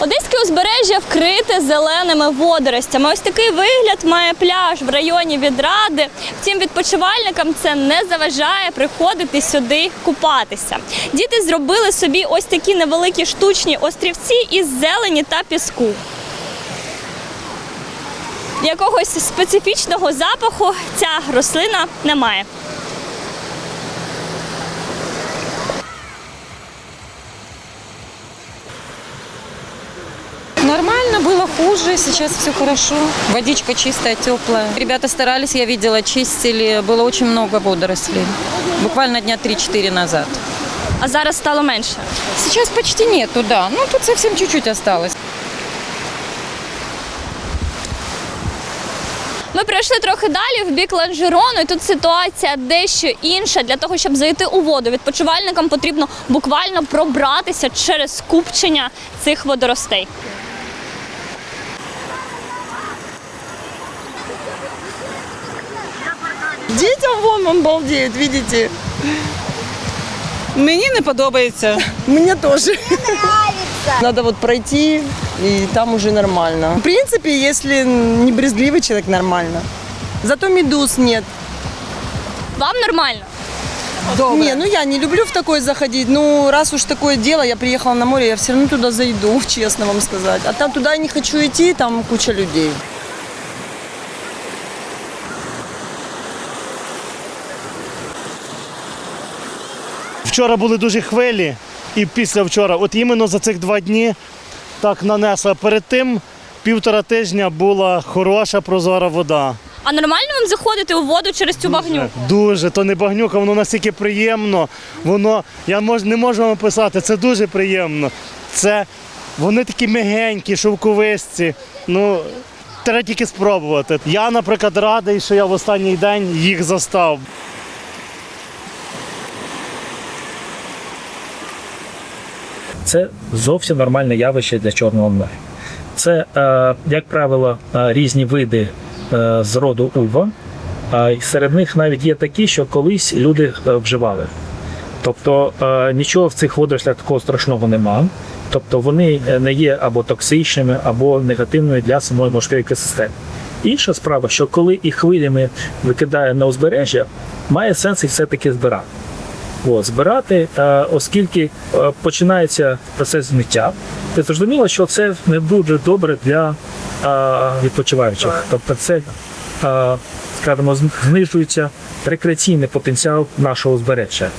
Одеське узбережжя вкрите зеленими водоростями. Ось такий вигляд має пляж в районі Відради. Втім, відпочивальникам це не заважає приходити сюди купатися. Діти зробили собі ось такі невеликі штучні острівці із зелені та піску. Якогось специфічного запаху ця рослина не має. Нормально, было хуже, сейчас все хорошо. Водичка чистая, теплая. Ребята старались, я видела, чистили. Было очень много водорослей. Буквально дня 3-4 назад. А зараз стало менше. Сейчас почти нету, да. Ну, тут совсем чуть-чуть осталось. Ми пройшли трохи далі в бік Ланжерону, і тут ситуація дещо інша. Для того, щоб зайти у воду, відпочивальникам потрібно буквально пробратися через скупчення цих водоростей. Дітям вон он балдеють, видите? Мені не подобається. Мне тоже. Надо вот пройти, и там уже нормально. В принципе, если не брезгливый человек, нормально. Зато медуз нет. Вам нормально? Не, ну я не люблю в такое заходить. Ну, раз уж такое дело, я приехала на море, я все равно туда зайду, честно вам сказать. А там туда я не хочу идти, там куча людей. Вчора були дуже хвилі, і після вчора, от іменно за цих два дні так нанесла. Перед тим півтора тижня була хороша прозора вода. А нормально вам заходити у воду через цю багню? Дуже, то не багнюка, воно настільки приємно. Воно, я мож, не можу вам описати, це дуже приємно. Це вони такі мягенькі, шовковисті. Ну, треба тільки спробувати. Я, наприклад, радий, що я в останній день їх застав. Це зовсім нормальне явище для чорного моря. Це, е, як правило, е, різні види е, з роду ува. А серед них навіть є такі, що колись люди вживали. Тобто нічого в цих водорослях такого страшного нема. Тобто вони не є або токсичними, або негативними для самої морської екосистеми. Інша справа, що коли їх хвилями викидає на узбережжя, має сенс їх все-таки збирати. От, збирати, Та оскільки е, починається процес змиття, то зрозуміло, що це не дуже добре для а, відпочиваючих. Тобто це, а, скажімо, знижується рекреаційний потенціал нашого узбережжя.